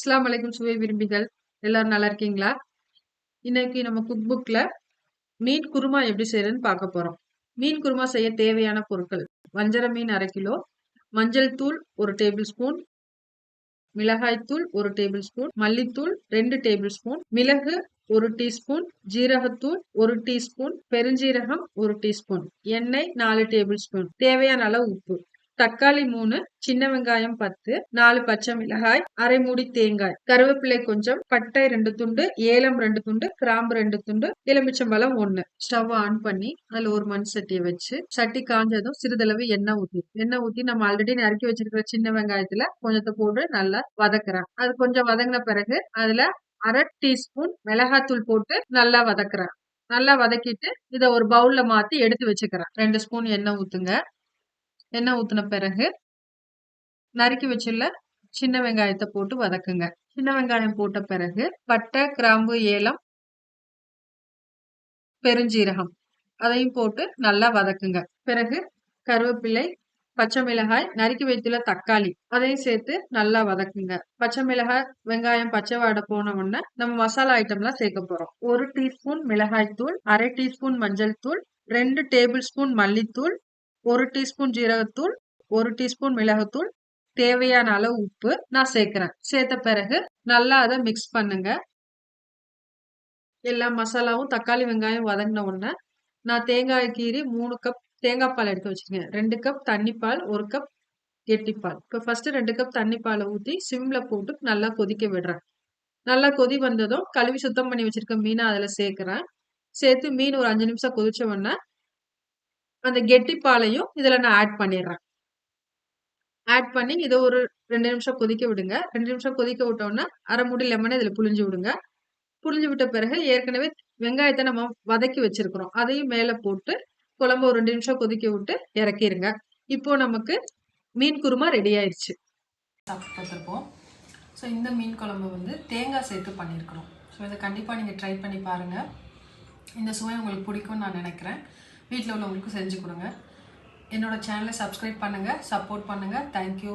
அஸ்லாம் வலைக்கும் சுவை விரும்பிகள். எல்லாரும் நல்லா இருக்கீங்களா? இன்னைக்கு நம்ம குக் புக்ல மீன் குருமா எப்படி செய்யறதுன்னு பார்க்க போறோம். மீன் குருமா செய்ய தேவையான பொருட்கள். வஞ்சர மீன் அரை கிலோ மஞ்சள் தூள் ஒரு டேபிள் ஸ்பூன் மிளகாய் தூள் ஒரு டேபிள் ஸ்பூன் மல்லித்தூள் ரெண்டு டேபிள் ஸ்பூன் மிளகு ஒரு டீஸ்பூன் ஜீரகத்தூள் ஒரு டீஸ்பூன் பெருஞ்சீரகம் ஒரு டீஸ்பூன் எண்ணெய் நாலு டேபிள் ஸ்பூன் தேவையான அளவு உப்பு. தக்காளி மூணு சின்ன வெங்காயம் பத்து நாலு பச்சை மிளகாய் அரை மூடி தேங்காய். கருவேப்பிலை கொஞ்சம் பட்டை ரெண்டு துண்டு ஏலம் ரெண்டு துண்டு கிராம்பு ரெண்டு துண்டு எலுமிச்சம்பழம் ஒண்ணு. ஸ்டவ் ஆன் பண்ணி அதுல ஒரு மண் சட்டியை வச்சு சட்டி காஞ்சதும் சிறிதளவு எண்ணெய் ஊத்தி எண்ணெய் ஊத்தி நம்ம ஆல்ரெடி நறுக்கி வச்சிருக்கிற சின்ன வெங்காயத்துல கொஞ்சத்தை போட்டு நல்லா வதக்குறேன். அது கொஞ்சம் வதங்கின பிறகு அதுல அரை டீஸ்பூன் மிளகாத்தூள் போட்டு நல்லா வதக்குறேன். நல்லா வதக்கிட்டு இதை ஒரு பவுல்ல மாத்தி எடுத்து வச்சுக்கிறேன். ரெண்டு ஸ்பூன் எண்ணெய் ஊத்துங்க. எண்ணெய் ஊற்றின பிறகு நறுக்கி வச்சுள்ள சின்ன வெங்காயத்தை போட்டு வதக்குங்க. சின்ன வெங்காயம் போட்ட பிறகு பட்டை கிராம்பு ஏலம் பெருஞ்சீரகம் அதையும் போட்டு நல்லா வதக்குங்க. பிறகு கருவேப்பிலை பச்சை மிளகாய் நறுக்கி வைத்துள்ள தக்காளி அதையும் சேர்த்து நல்லா வதக்குங்க. பச்சை மிளகாய் வெங்காயம் பச்சை வாடை போன உடனே நம்ம மசாலா ஐட்டம்லாம் சேர்க்க போறோம். ஒரு டீஸ்பூன் மிளகாய் தூள் அரை டீஸ்பூன் மஞ்சள் தூள் ரெண்டு டேபிள் ஸ்பூன் மல்லித்தூள் ஒரு டீஸ்பூன் ஜீரகத்தூள் ஒரு டீஸ்பூன் மிளகுத்தூள் தேவையான அளவு உப்பு நான் சேர்க்குறேன். சேர்த்த பிறகு நல்லா அதை மிக்ஸ் பண்ணுங்க. எல்லா மசாலாவும் தக்காளி வெங்காயம் வதங்கின உடனே நான் தேங்காய் கீரி மூணு கப் தேங்காய் பால் எடுத்து வச்சுருக்கேன் ரெண்டு கப் தண்ணி பால் ஒரு கப் கெட்டிப்பால் இப்போ ஃபஸ்ட்டு ரெண்டு கப் தண்ணி பாலை ஊற்றி சிம்மில் போட்டு நல்லா கொதிக்க விடுறேன். நல்லா கொதி வந்ததும் கழுவி சுத்தம் பண்ணி வச்சிருக்க மீனை அதில் சேர்க்குறேன். சேர்த்து மீன் ஒரு அஞ்சு நிமிஷம் கொதிச்ச உடனே அந்த கெட்டி பாலையும் இதில் நான் ஆட் பண்ணிடுறேன். ஆட் பண்ணி இதை ஒரு ரெண்டு நிமிஷம் கொதிக்க விடுங்க. ரெண்டு நிமிஷம் கொதிக்க விட்டோன்னா அரை மூடி லெமனை இதில் புளிஞ்சு விடுங்க. புளிஞ்சு விட்ட பிறகு ஏற்கனவே வெங்காயத்தை நம்ம வதக்கி வச்சிருக்கிறோம். அதையும் மேலே போட்டு குழம்பு ஒரு ரெண்டு நிமிஷம் கொதிக்க விட்டு இறக்கிடுங்க இப்போ நமக்கு மீன் குருமா ரெடி ஆயிடுச்சு. சாப்பிட்டு பார்த்துருப்போம். ஸோ இந்த மீன் குழம்பு வந்து தேங்காய் சேர்த்து பண்ணியிருக்கிறோம். ஸோ இதை கண்டிப்பாக நீங்கள் ட்ரை பண்ணி பாருங்கள் இந்த சுவை உங்களுக்கு பிடிக்கும்னு நான் நினைக்கிறேன். வீட்டில் உள்ளவங்களுக்கும் செஞ்சு கொடுங்க. என்னோட சேனலை சப்ஸ்கிரைப் பண்ணுங்கள் சப்போர்ட் பண்ணுங்கள் தேங்க்யூ